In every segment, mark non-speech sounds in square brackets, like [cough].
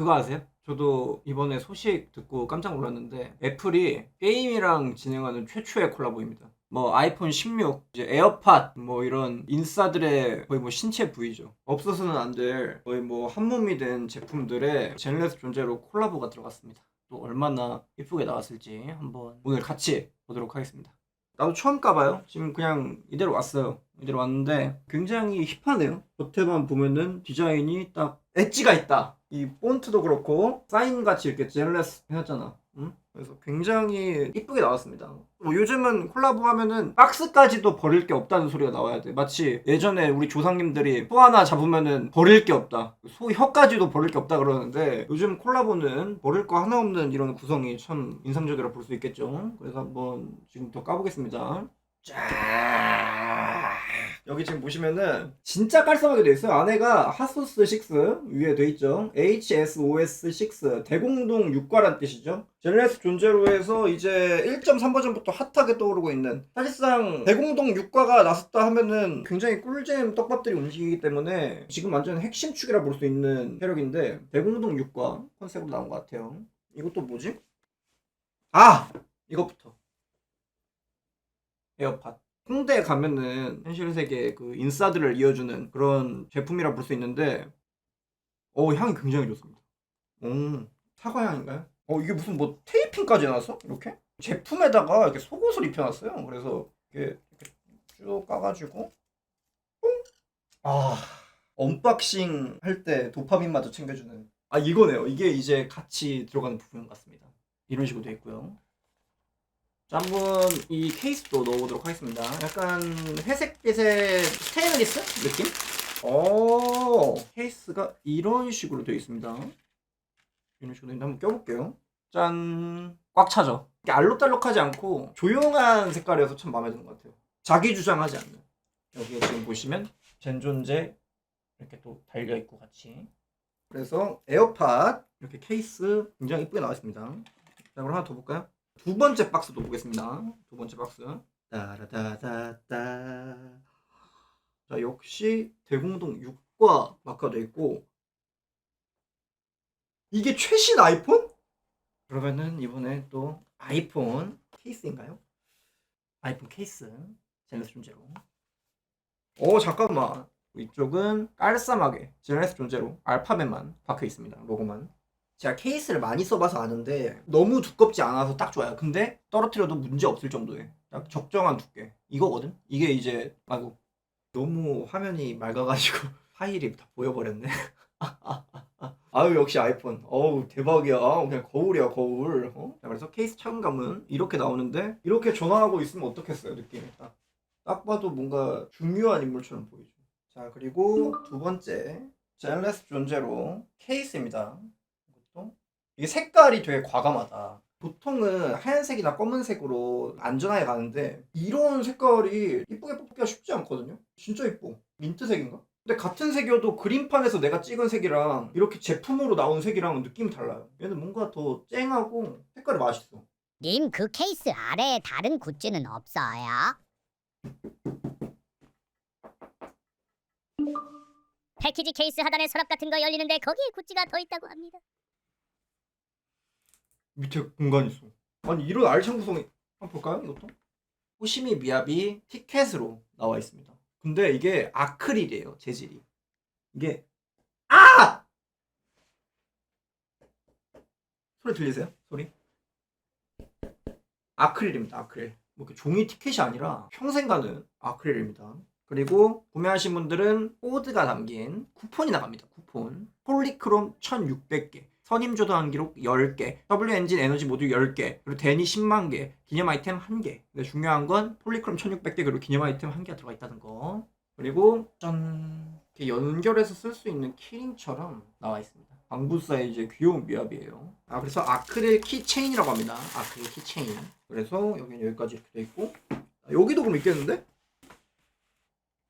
그거 아세요? 저도 이번에 소식 듣고 깜짝 놀랐는데 애플이 게임이랑 진행하는 최초의 콜라보입니다. 뭐 아이폰 16, 이제 에어팟 뭐 이런 인싸들의 거의 뭐 신체 부위죠. 없어서는 안 될 거의 뭐 한몸이 된 제품들의 제네레스 존재로 콜라보가 들어갔습니다. 또 얼마나 이쁘게 나왔을지 한번 오늘 같이 보도록 하겠습니다. 나도 처음 까봐요. 지금 그냥 이대로 왔어요. 이대로 왔는데 굉장히 힙하네요. 겉에만 보면은 디자인이 딱 엣지가 있다. 이 폰트도 그렇고 사인 같이 이렇게 제네레스 해놨잖아. 응? 그래서 굉장히 이쁘게 나왔습니다. 뭐 요즘은 콜라보 하면은 박스까지도 버릴 게 없다는 소리가 나와야 돼. 마치 예전에 우리 조상님들이 소 하나 잡으면은 버릴 게 없다. 소 혀까지도 버릴 게 없다 그러는데 요즘 콜라보는 버릴 거 하나 없는 이런 구성이 참 인상적이라 볼 수 있겠죠. 그래서 한번 지금부터 까보겠습니다. 짠! 여기 지금 보시면은 진짜 깔끔하게 돼 있어요. 안에가 핫소스 6 위에 돼 있죠. HSOS 6 대공동 6과란 뜻이죠. 제네레스 존재로에서 이제 1.3 버전부터 핫하게 떠오르고 있는 사실상 대공동 6과가 나섰다 하면은 굉장히 꿀잼 떡밥들이 움직이기 때문에 지금 완전 핵심 축이라 볼 수 있는 세력인데 대공동 6과 컨셉으로 나온 것 같아요. 이것도 뭐지? 아! 이것부터 에어팟 홍대 가면은 현실 세계 그 인싸들을 이어주는 그런 제품이라 볼 수 있는데 어 향이 굉장히 좋습니다. 음 사과 향인가요? 어 이게 무슨 뭐 테이핑까지 나왔어? 이렇게 제품에다가 이렇게 속옷을 입혀놨어요. 그래서 이렇게, 이렇게 쭉 까가지고 뽕! 아 언박싱 할 때 도파민마저 챙겨주는 아 이거네요. 이게 이제 같이 들어가는 부분 같습니다. 이런 식으로 돼 있고요. 자, 한번 이 케이스도 넣어보도록 하겠습니다. 약간 회색빛의 스테인리스 느낌? 오, 케이스가 이런 식으로 되어 있습니다. 이런 식으로 한번 껴볼게요. 짠. 꽉 차죠? 알록달록하지 않고 조용한 색깔이어서 참 마음에 드는 것 같아요. 자기 주장하지 않는. 여기에 지금 보시면 젠존제 이렇게 또 달려있고 같이. 그래서 에어팟 이렇게 케이스 굉장히 이쁘게 나와 있습니다. 자, 그럼 하나 더 볼까요? 두 번째 박스도 보겠습니다. 두 번째 박스. 따라다다다. 자, 역시 대공동 6과 마크가 되어 있고 이게 최신 아이폰? 그러면은 이번에 또 아이폰 케이스인가요? 아이폰 케이스 제네스 존재로. 오 잠깐만 이쪽은 깔쌈하게 제네스 존재로 알파벳만 박혀 있습니다. 로고만. 제가 케이스를 많이 써봐서 아는데 너무 두껍지 않아서 딱 좋아요. 근데 떨어뜨려도 문제 없을 정도의 딱 적정한 두께. 이거거든. 이게 이제 아이고 너무 화면이 맑아가지고 [laughs] 파일이 다 보여버렸네. [laughs] 아유 역시 아이폰. 어우 대박이야. 아, 그냥 거울이야 거울. 어? 자, 그래서 케이스 착용감은 이렇게 나오는데 이렇게 전화하고 있으면 어떻겠어요 느낌이 딱. 딱 봐도 뭔가 중요한 인물처럼 보이죠. 자 그리고 두 번째 젤레스 존재로 케이스입니다. 이게 색깔이 되게 과감하다. 보통은 하얀색이나 검은색으로 안전하게 가는데 이런 색깔이 이쁘게 뽑기가 쉽지 않거든요. 진짜 이뻐. 민트색인가? 근데 같은 색이어도 그림판에서 내가 찍은 색이랑 이렇게 제품으로 나온 색이랑 느낌이 달라요. 얘는 뭔가 더 쨍하고 색깔이 맛있어. 님, 그 케이스 아래에 다른 굿즈는 없어요? 패키지 케이스 하단에 서랍 같은 거 열리는데 거기에 굿즈가 더 있다고 합니다. 밑에 공간 있어. 아니 이런 알찬 구성이 한번 볼까요? 이것도? 호시미 미야비 티켓으로 나와 있습니다. 근데 이게 아크릴이에요 재질이. 이게 아! 소리 들리세요? 소리? 아크릴입니다. 아크릴. 뭐 이렇게 종이 티켓이 아니라 평생 가는 아크릴입니다. 그리고 구매하신 분들은 코드가 담긴 쿠폰이 나갑니다. 쿠폰. 폴리크롬 1600개. 선임 조도 한 기록 10개, W 엔진 에너지 모듈 10개, 그리고 데니 10만 개, 기념 아이템 1개. 근데 중요한 건 폴리크롬 1600개 그리고 기념 아이템 1개가 들어가 있다는 거. 그리고 짠 이렇게 연결해서 쓸 수 있는 키링처럼 나와 있습니다. 방부 사이즈의 귀여운 미압이에요. 아 그래서 아크릴 키체인이라고 합니다. 아크릴 키체인. 그래서 여기는 여기까지 이렇게 돼 있고 아, 여기도 그럼 있겠는데?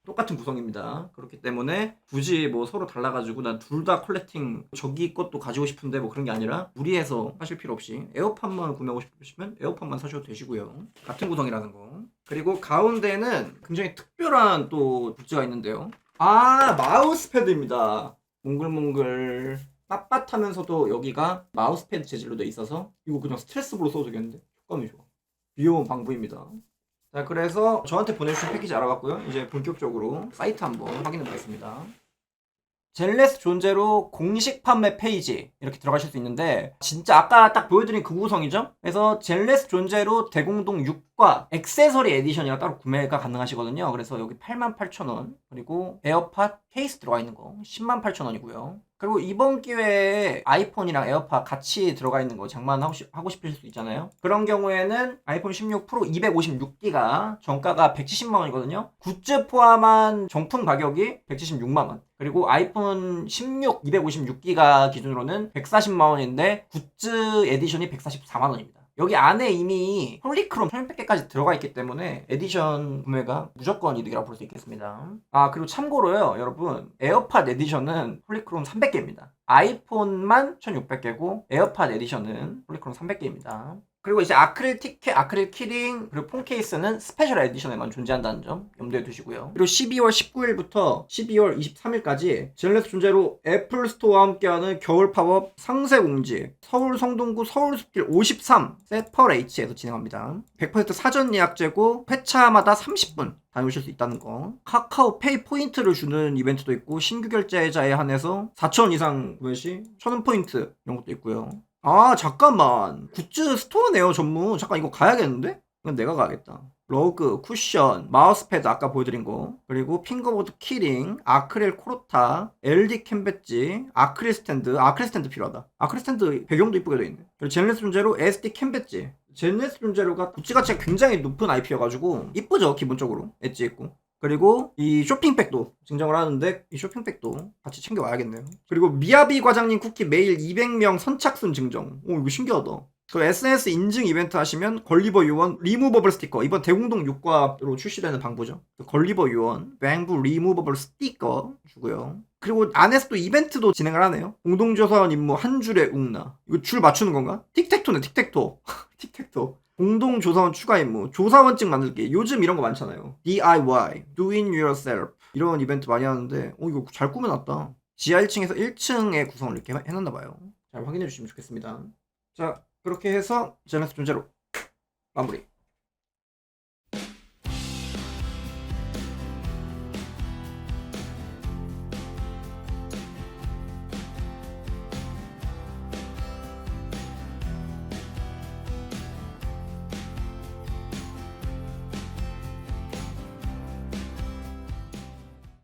똑같은 구성입니다. 그렇기 때문에 굳이 뭐 서로 달라가지고 난 둘 다 컬렉팅 저기 것도 가지고 싶은데 뭐 그런 게 아니라 무리해서 하실 필요 없이 에어팟만 구매하고 싶으시면 에어팟만 사셔도 되시고요. 같은 구성이라는 거. 그리고 가운데는 굉장히 특별한 또 굿즈가 있는데요. 아 마우스 패드입니다. 몽글몽글 빳빳하면서도 여기가 마우스패드 재질로 돼 있어서 이거 그냥 스트레스볼로 써도 되겠는데 촉감이 좋아 귀여운 방부입니다 자 그래서 저한테 보내주신 패키지 알아봤고요. 이제 본격적으로 사이트 한번 확인해 보겠습니다. 젤레스 존재로 공식 판매 페이지 이렇게 들어가실 수 있는데 진짜 아까 딱 보여드린 그 구성이죠? 그래서 젤레스 존재로 대공동 6과 액세서리 에디션이라 따로 구매가 가능하시거든요. 그래서 여기 88,000원 그리고 에어팟 케이스 들어가 있는 거 108,000원이고요 그리고 이번 기회에 아이폰이랑 에어팟 같이 들어가 있는 거 장만하고 싶, 하고 싶으실 수 있잖아요. 그런 경우에는 아이폰 16 프로 256기가 정가가 170만 원이거든요. 굿즈 포함한 정품 가격이 176만 원. 그리고 아이폰 16 256기가 기준으로는 140만 원인데 굿즈 에디션이 144만 원입니다. 여기 안에 이미 홀리크롬 1600개까지 들어가 있기 때문에 에디션 구매가 무조건 이득이라고 볼 수 있겠습니다. 아 그리고 참고로요 여러분 에어팟 에디션은 홀리크롬 300개입니다. 아이폰만 1600개고 에어팟 에디션은 홀리크롬 300개입니다. 그리고 이제 아크릴 티켓, 아크릴 키링, 그리고 폰 케이스는 스페셜 에디션에만 존재한다는 점 염두에 두시고요. 그리고 12월 19일부터 12월 23일까지 젤레스 존재로 애플 스토어와 함께하는 겨울 팝업 상세 공지 서울 성동구 서울숲길 53 세펄 H에서 진행합니다. 100% 사전 예약제고 회차마다 30분 다녀오실 수 있다는 거. 카카오 페이 포인트를 주는 이벤트도 있고 신규 결제자에 한해서 4,000원 이상 구매 시 1,000원 포인트 이런 것도 있고요. 아 잠깐만. 굿즈 스토어네요 전문. 잠깐 이거 가야겠는데? 이건 내가 가야겠다. 러그, 쿠션, 마우스패드 아까 보여드린 거. 그리고 핑거보드 키링, 아크릴 코로타, LD 캠 배지, 아크릴 스탠드. 아크릴 스탠드 필요하다. 아크릴 스탠드 배경도 이쁘게 돼 있네. 그리고 젠레스 존재로 SD 캠 배지. 젠레스 존재로가 굿즈 가치가 굉장히 높은 IP여가지고 이쁘죠 기본적으로. 엣지 있고 그리고 이 쇼핑백도 증정을 하는데 이 쇼핑백도 같이 챙겨와야겠네요. 그리고 미야비 과장님 쿠키 매일 200명 선착순 증정. 오 이거 신기하다. 그 SNS 인증 이벤트 하시면 걸리버 요원 리무버블 스티커 이번 대공동 6과로 출시되는 방부죠. 그 걸리버 요원 뱅부 리무버블 스티커 주고요. 그리고 안에서 또 이벤트도 진행을 하네요. 공동조사원 임무 한 줄에 웅나. 이거 줄 맞추는 건가? 틱택토네 틱택토. [laughs] 틱택토. 공동 조사원 추가 임무, 조사원증 만들기. 요즘 이런 거 많잖아요. DIY, Do It Yourself. 이런 이벤트 많이 하는데, 어, 이거 잘 꾸며놨다. 지하 1층에서 1층의 구성을 이렇게 해- 해놨나 봐요. 잘 확인해 주시면 좋겠습니다. 자, 그렇게 해서 제네스 존재로 마무리.